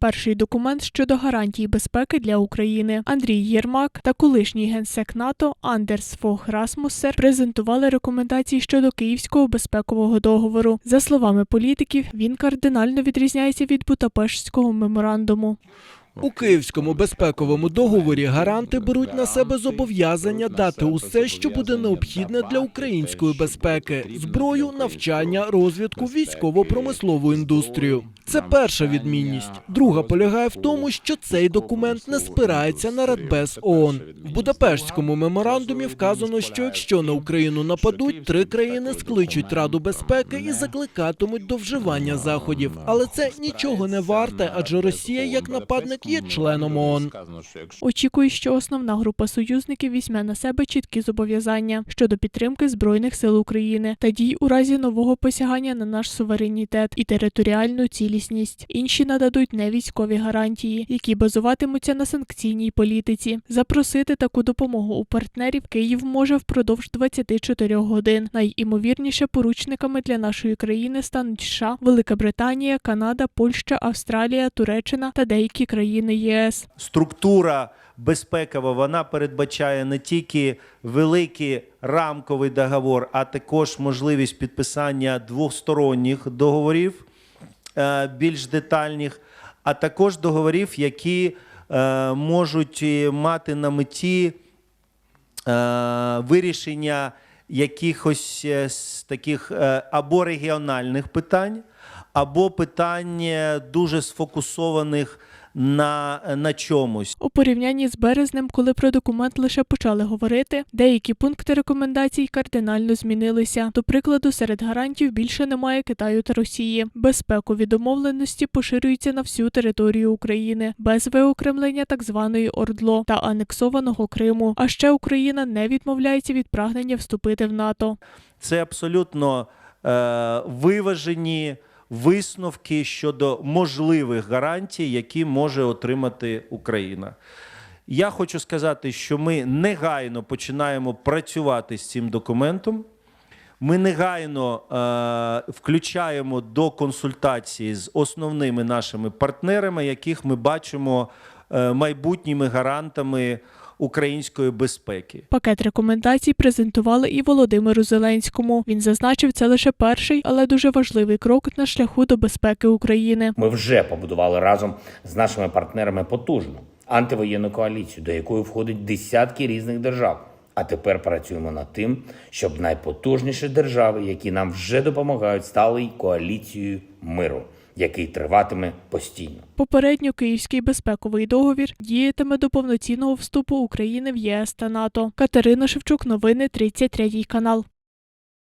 Перший документ щодо гарантій безпеки для України. Андрій Єрмак та колишній генсек НАТО Андерс Фог Расмуссер презентували рекомендації щодо Київського безпекового договору. За словами політиків, він кардинально відрізняється від Будапештського меморандуму. У Київському безпековому договорі гаранти беруть на себе зобов'язання дати усе, що буде необхідне для української безпеки: зброю, навчання, розвідку, військово-промислову індустрію. Це перша відмінність. Друга полягає в тому, що цей документ не спирається на Радбез ООН. В Будапештському меморандумі вказано, що якщо на Україну нападуть, три країни скличуть Раду безпеки і закликатимуть до вживання заходів. Але це нічого не варте, адже Росія як нападник є членом ООН. Очікую, що основна група союзників візьме на себе чіткі зобов'язання щодо підтримки збройних сил України та дій у разі нового посягання на наш суверенітет і територіальну цілісність. Інші нададуть невійськові гарантії, які базуватимуться на санкційній політиці. Запросити таку допомогу у партнерів Київ може впродовж 24 годин. Найімовірніше поручниками для нашої країни стануть США, Велика Британія, Канада, Польща, Австралія, Туреччина та деякі країни ЄС. структура безпекова вона передбачає не тільки великий рамковий договор, а також можливість підписання двосторонніх договорів більш детальних, а також договорів, які е, можуть е, мати на меті е, вирішення якихось е, таких е, або регіональних питань, або питань е, дуже сфокусованих на, на чомусь. У порівнянні з березнем, коли про документ лише почали говорити, деякі пункти рекомендацій кардинально змінилися. До прикладу, серед гарантів більше немає Китаю та Росії. Безпекові домовленості поширюються на всю територію України без виокремлення так званої ОРДЛО та анексованого Криму. А ще Україна не відмовляється від прагнення вступити в НАТО. Це абсолютно е, виважені висновки щодо можливих гарантій, які може отримати Україна. Я хочу сказати, що ми негайно починаємо працювати з цим документом. Ми негайно е, включаємо до консультації з основними нашими партнерами, яких ми бачимо е, майбутніми гарантами української безпеки. Пакет рекомендацій презентували і Володимиру Зеленському. Він зазначив, це лише перший, але дуже важливий крок на шляху до безпеки України. Ми вже побудували разом з нашими партнерами потужну антивоєнну коаліцію, до якої входить десятки різних держав. А тепер працюємо над тим, щоб найпотужніші держави, які нам вже допомагають, стали й коаліцією миру, який триватиме постійно. Попередньо Київський безпековий договір діятиме до повноцінного вступу України в ЄС та НАТО. Катерина Шевчук, новини 33 канал.